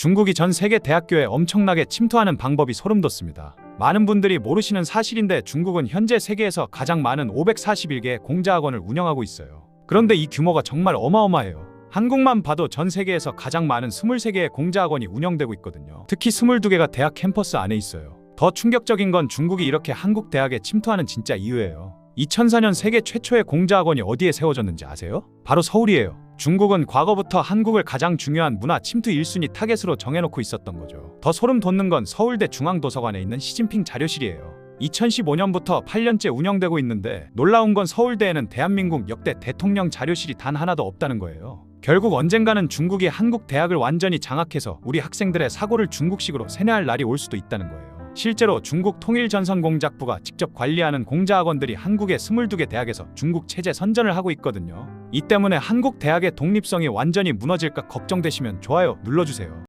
중국이 전 세계 대학교에 엄청나게 침투하는 방법이 소름 돋습니다. 많은 분들이 모르시는 사실인데 중국은 현재 세계에서 가장 많은 541개의 공자학원을 운영하고 있어요. 그런데 이 규모가 정말 어마어마해요. 한국만 봐도 전 세계에서 가장 많은 23개의 공자학원이 운영되고 있거든요. 특히 22개가 대학 캠퍼스 안에 있어요. 더 충격적인 건 중국이 이렇게 한국 대학에 침투하는 진짜 이유예요. 2004년 세계 최초의 공자학원이 어디에 세워졌는지 아세요? 바로 서울이에요. 중국은 과거부터 한국을 가장 중요한 문화 침투 1순위 타겟으로 정해놓고 있었던 거죠. 더 소름 돋는 건 서울대 중앙도서관에 있는 시진핑 자료실이에요. 2015년부터 8년째 운영되고 있는데 놀라운 건 서울대에는 대한민국 역대 대통령 자료실이 단 하나도 없다는 거예요. 결국 언젠가는 중국이 한국 대학을 완전히 장악해서 우리 학생들의 사고를 중국식으로 세뇌할 날이 올 수도 있다는 거예요. 실제로 중국 통일전선공작부가 직접 관리하는 공자학원들이 한국의 22개 대학에서 중국 체제 선전을 하고 있거든요. 이 때문에 한국 대학의 독립성이 완전히 무너질까 걱정되시면 좋아요 눌러주세요.